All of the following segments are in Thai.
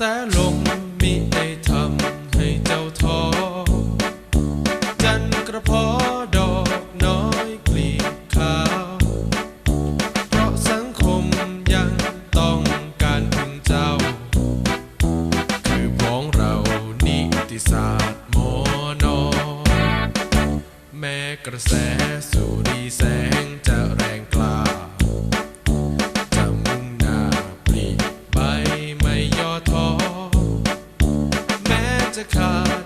แสลงมิได้ทำให้เจ้าท้อจันกระพอดอกน้อยกลีบขาว เพราะสังคมยังต้องการพึ่งเจ้า คือพ้องเรานิติศาสตร์มอนอแม้กระแสสุรีแสงจัน a card.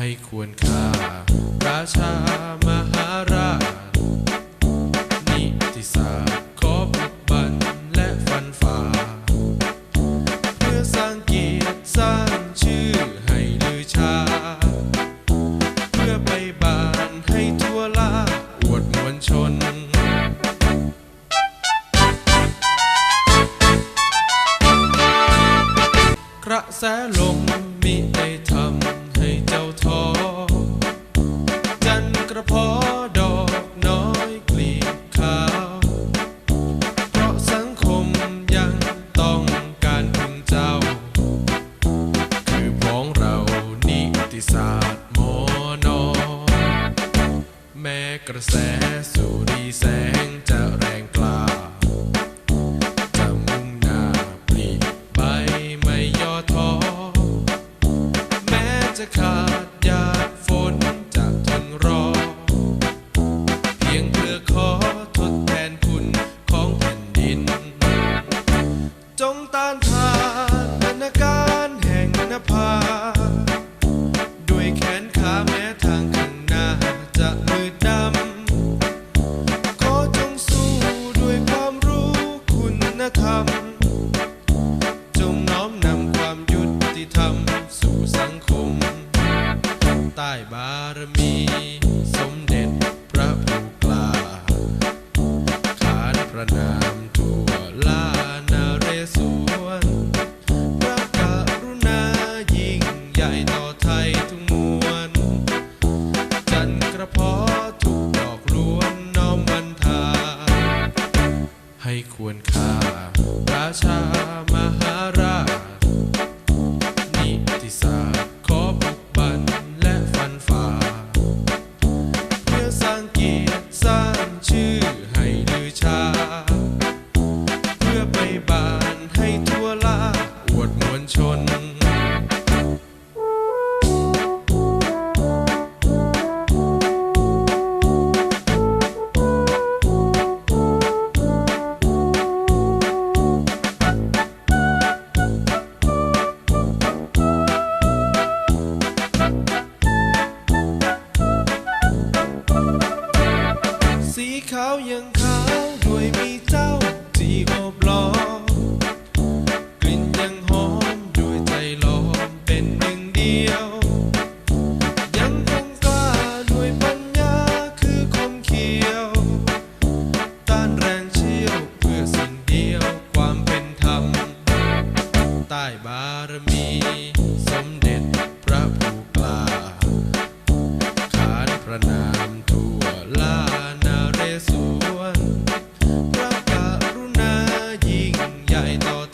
ให้ควรค่า ราชามหาราช นิติศาสตร์ขอบุบันและฟันฝ่า เพื่อสร้างเกียรติสร้างชื่อให้ลือชา เพื่อไปบานให้ทั่วลาอวดมวลชนกระแสลมมิได้ทำ มีสมเด็จพระผู้กาขานประนามทั่วลานาเรศวรพระกรุณายิ่งใหญ่ต่อไทยทุกมวลจันกระเพาะทุกดอกล้วนน้อมบรรทา ให้ควรค่าราชา ยังขาด้วยมีเจ้าที่โอบล้อมกลิ่นยังหอมด้วยใจหลอมเป็นหนึ่งเดียว ยังคงกาด้วยปัญญาคือคมเขียว ต้านแรงเชี่ยวเพื่อสิ่งเดียวความเป็นธรรมใต้บารมีสมเด็จ mind.